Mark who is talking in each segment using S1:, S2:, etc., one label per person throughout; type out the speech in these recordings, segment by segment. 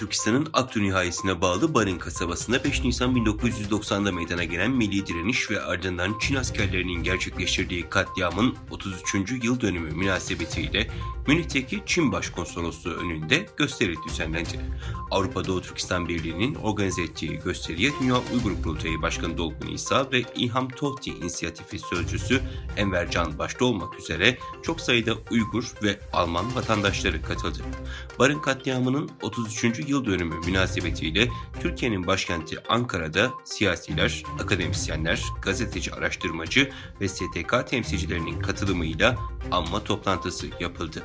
S1: Türkistan'ın Aktu nihayesine bağlı Barin kasabasında 5 Nisan 1990'da meydana gelen milli direniş ve ardından Çin askerlerinin gerçekleştirdiği katliamın 33. yıl dönümü münasebetiyle Münih'teki Çin Başkonsolosluğu önünde gösteri düzenlendi. Avrupa Doğu Türkistan Birliği'nin organize ettiği gösteriye Dünya Uygur Kurultayı Başkanı Dolgun İsa ve İlham Tohti inisiyatifi sözcüsü Enver Can başta olmak üzere çok sayıda Uygur ve Alman vatandaşları katıldı. Barın katliamının 33. yıl dönümü münasebetiyle Türkiye'nin başkenti Ankara'da siyasiler, akademisyenler, gazeteci araştırmacı ve STK temsilcilerinin katılımıyla anma toplantısı yapıldı.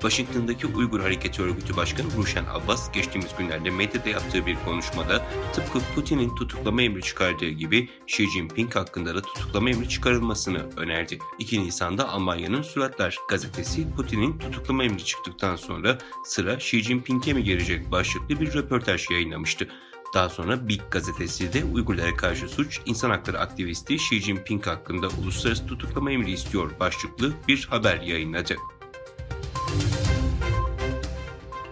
S1: Washington'daki Uygur Hareketi Örgütü Başkanı Ruşen Abbas geçtiğimiz günlerde medyada yaptığı bir konuşmada tıpkı Putin'in tutuklama emri çıkardığı gibi Xi Jinping hakkında da tutuklama emri çıkarılmasını önerdi. 2 Nisan'da Almanya'nın Suratlar gazetesi Putin'in tutuklama emri çıktıktan sonra sıra Xi Jinping'e mi gelecek başlıklı bir röportaj yayınlamıştı. Daha sonra Big gazetesi de Uygurlara karşı suç, insan hakları aktivisti Xi Jinping hakkında uluslararası tutuklama emri istiyor başlıklı bir haber yayınladı.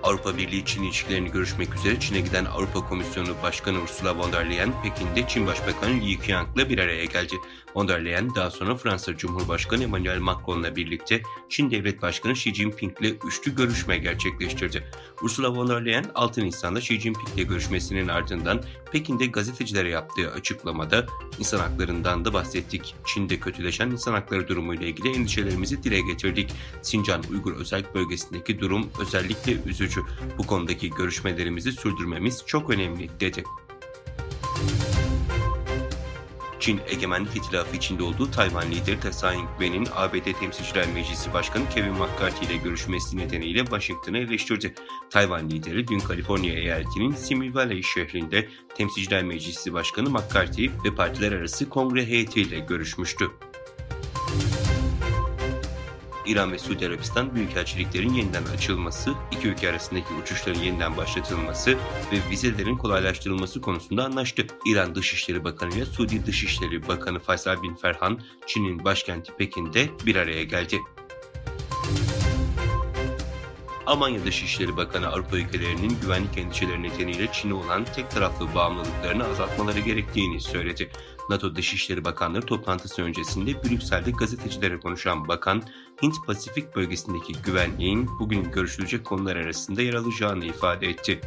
S1: Avrupa Birliği Çin ilişkilerini görüşmek üzere Çin'e giden Avrupa Komisyonu Başkanı Ursula von der Leyen, Pekin'de Çin Başbakanı Li Qiang'la bir araya geldi. Von der Leyen daha sonra Fransa Cumhurbaşkanı Emmanuel Macron'la birlikte Çin Devlet Başkanı Xi Jinping'le üçlü görüşme gerçekleştirdi. Ursula von der Leyen 6 Nisan'da Xi Jinping'le görüşmesinin ardından Pekin'de gazetecilere yaptığı açıklamada insan haklarından da bahsettik. Çin'de kötüleşen insan hakları durumuyla ilgili endişelerimizi dile getirdik. Sincan Uygur Özel Bölgesi'ndeki durum özellikle üzücü. Bu konudaki görüşmelerimizi sürdürmemiz çok önemli dedi. Çin Egemenlik İtilafı içinde olduğu Tayvan lideri Tsai Ing-wen'in ABD Temsilciler Meclisi Başkanı Kevin McCarthy ile görüşmesi nedeniyle Washington'ı eleştirdi. Tayvan lideri dün Kaliforniya eyaletinin Simi Valley şehrinde Temsilciler Meclisi Başkanı McCarthy ve partiler arası kongre heyetiyle görüşmüştü. İran ve Suudi Arabistan büyükelçiliklerin yeniden açılması, iki ülke arasındaki uçuşların yeniden başlatılması ve vizelerin kolaylaştırılması konusunda anlaştı. İran Dışişleri Bakanı ile Suudi Dışişleri Bakanı Faysal bin Ferhan, Çin'in başkenti Pekin'de bir araya geldi. Almanya Dışişleri Bakanı Avrupa ülkelerinin güvenlik endişeleri nedeniyle Çin'e olan tek taraflı bağımlılıklarını azaltmaları gerektiğini söyledi. NATO Dışişleri Bakanları toplantısı öncesinde Brüksel'de gazetecilere konuşan bakan, Hint-Pasifik bölgesindeki güvenliğin bugün görüşülecek konular arasında yer alacağını ifade etti.